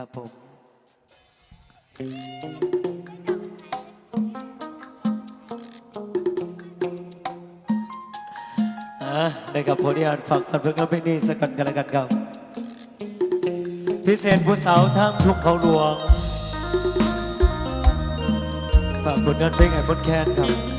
ครับผมอะได้กับผลงานฝากกันเพื่อนเพลงนี้สักกันกันแล้วกันครับพิเศษผู้สาวทั้งทุกเขาหลวงฝากผลงานเพลงไอ้บนแคนครับ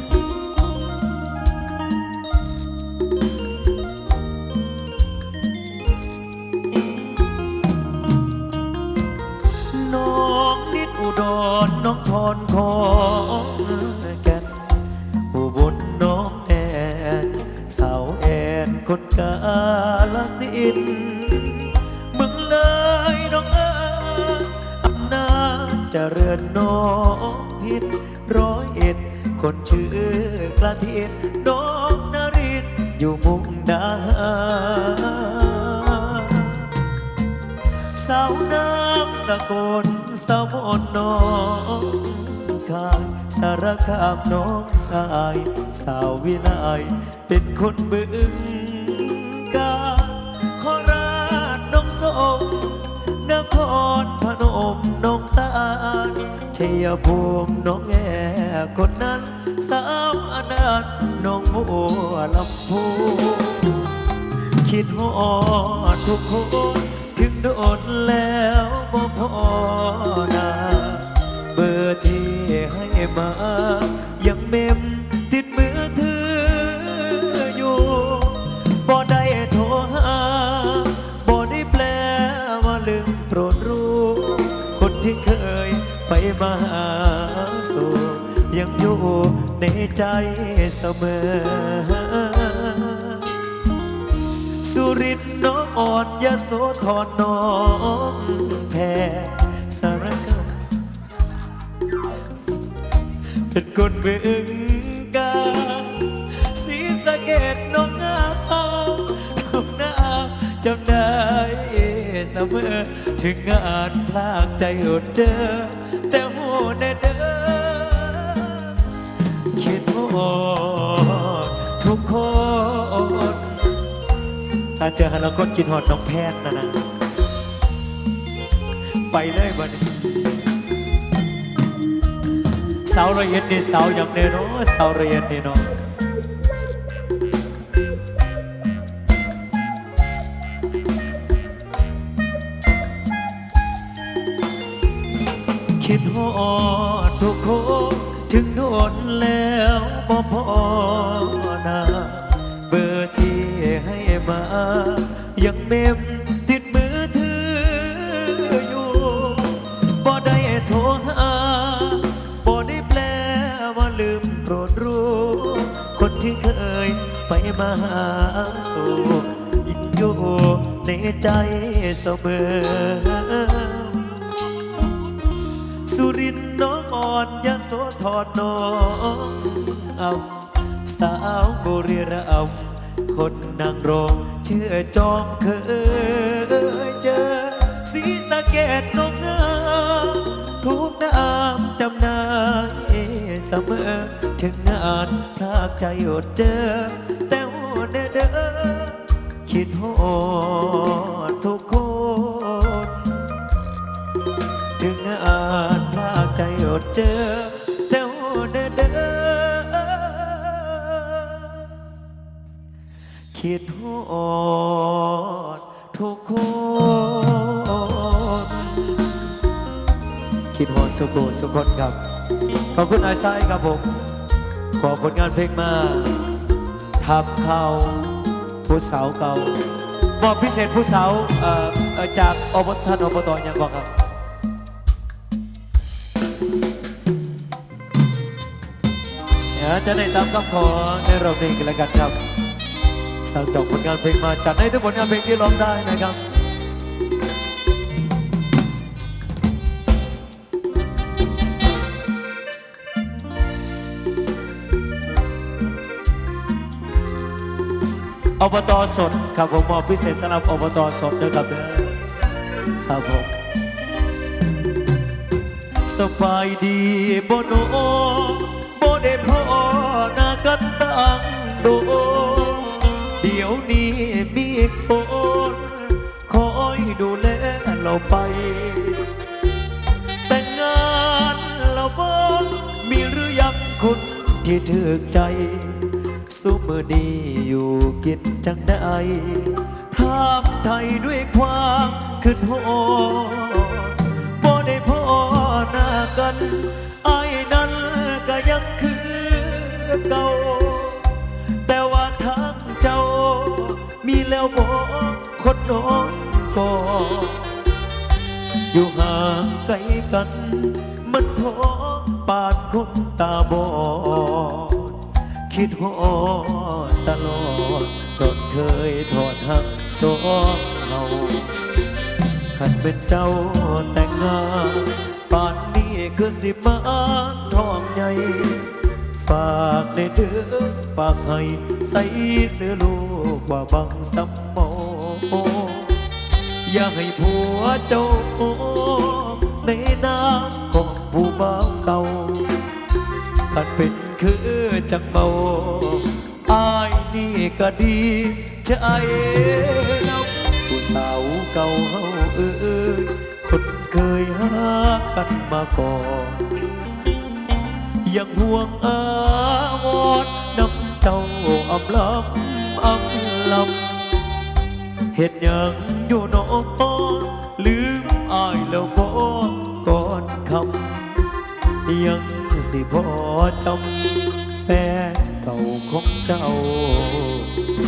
ดรน้องพรของแก่นอุบลน้องแอนสาวแอนคนกาลสินมึงเลยน้องเอ๋ยอำนาจเจริญน้องพิษร้อยเอ็ด คนชื่อกระเทียนน้องนรินอยู่มุกดาสาวน้ำสกุล สาวอนน้องคายสารคามน้องอายสาววิไลเป็นคนบึงกาฬโคราชน้องสมนครพนมน้องตาลชัยภูมิน้องแอคนนั้นสาวอนันต์น้องบัวลำพูคิดฮอดทุกคนถึงโดนแล้ว บ่พอนาเบอร์ที่ให้มา ยังเมมติดมือถืออยู่บ่ได้โทรหาบ่ได้แปลว่าลืมโปรดรู้ คนที่เคยไปมาหาสู่ยังอยู่ในใจเสมอสุรินทร์น้องอ่อนยโสธรน้อง แพ้สารคามเป็นคนเมืองกาสีสะเกดน้องหน้าน้องหน้าจำได้เสมอถึงงานพลากใจอดเจอ แต่หูแน่เด้อคิดหมดทุกคน ถ้าเจอฮาราคนกินหอดน้องแพทย์นะนะ ไปเลยบัดนี้เสาระเอียดนี่เสาอย่างเนเนเสาระเอียดนี่เนาะคิดหอดทุกคนถึงโดนแล้วบ่พอนาเบอร์ที่ให้มายังเมม ยไปมาหาสู่ยังอยู่ในใจเสมอสุรินทร์น้องอ่อนยโสธรน้องเอาสาวบุรีรัมย์คนนางรองเชื่อจอมเคยเจอสีสะเกดน้องงามทุกน้ำจำนายเสมอ ถึงงานพลากใจอดเจอ แต่หัวเด้อคิดหอดทุกคนถึงอาจพลากใจอดเจอ แต่หัวเด้อเด้อคิดหอดทุกคนคิดหอดสุโขสุคนครับขอบคุณไอ้ไซครับผม ขอผลงานเพลงมาทำเขาผู้สาวเก่ามอบพิเศษผู้สาวจากอบท่านอบตยังบอกครับเดี๋ยวจะได้ตามคำขอในรอบนี้กันแล้วกันครับสั่งจองผลงานเพลงมาจัดให้ทุกผลงานเพลงที่ร้องได้นะครับ อบตสดครับผมมอบพิเศษสำหรับอบตสดด้วครับเด้อครับผมสบายดีบนโอโบเดพอนากันตั้งโดเดี๋ยวนี้มีคนคอยดูแลเราไป แต่งานเราบ้มีหรือยังคนที่ถึอใจ สุมือนี้อยู่กินจังได้ถามไทยด้วยความคืดโหบ่ได้พ่อหน้ากันไอ้นั้นก็ยังคือเก่า แต่ว่าทางเจ้า มีแล้วบ่คนน้องก็อยู่ห่างไกลกัน มันท้อปานคนตาบอด คิดฮอดตลอดตอนเคยทอดหักสองเฮาขันเป็นเจ้าแต่งงานป่านนี้คือสิมาท้องใหญ่ฝากในเดือฝากให้ใส่เสื้อลูกว่าบังสมโมอย่าให้ผัวเจ้าโในน้ำ มันเป็นคือจังเบาอายนี่ก็ดีใจน้ำผู้สาวเก่าเฮาเอ้ยคนเคยหากันมาก่อนยังห่วงอาวรน้ำเจ้าอำลำอำลำเห็นยังอยู่นอลืมอายแล้วบ่ก่อนคำยัง สิพอจำแฟนเก่าของเจ้า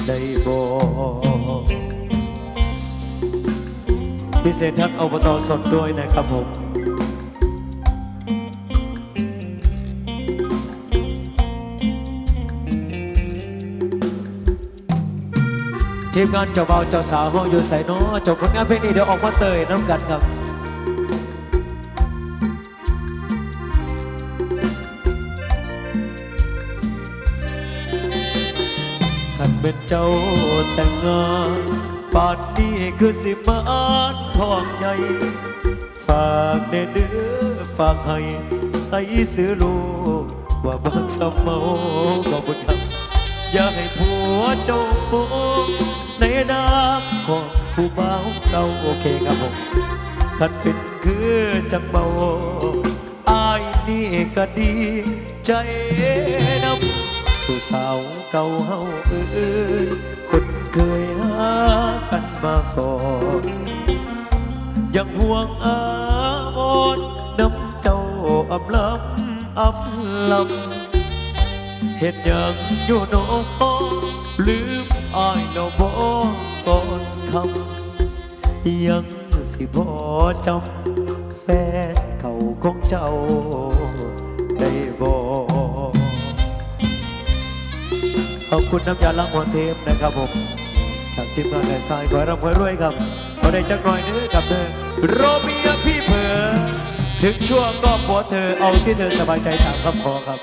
ได้บ่พิเศษทั้งอบตสดด้วยนะครับผมทีมงานเจ้าบ่าวเจ้าสาวห้องอยู่ใส่น้อจบผลงานเพลงนี้เดี๋ยวออกมาเตยน้ำกันครับ เป็นเจ้าแต่งงานป่านนี้คือสิมาอ่านทองใหญ่ฝากในเดือฝากให้ใส่ซื้อลูกว่าบักสมเมาก็บุญครับ อย่าให้ผัวเจ้าโกงในน้ำของผู้บ่าวเราโอเคครับผมขันเป็นคือจังเบาอายนี่ก็ดีใจ ผู้สาวเก่าเฮาเอ้ยคนเคยหากันมาก่อนยังห่วงอาวรน้ำเจ้าอำลำอำลำเห็นยังอยู่โนลืมอายเราบ่ก่อนคำยังสิบ่จำแฟนเขาของเจ้าได้บ่ ขอบคุณน้ำยาล้างหัวเทมนะครับผมจากทีมงานไก่ทรายขอร่ำขอรวยครับขอได้จักหน่อยนึงกับเธอโรเบียพี่เผือถึงช่วงก็ผัวเธอเอาที่เธอสบายใจตามคำขอครับ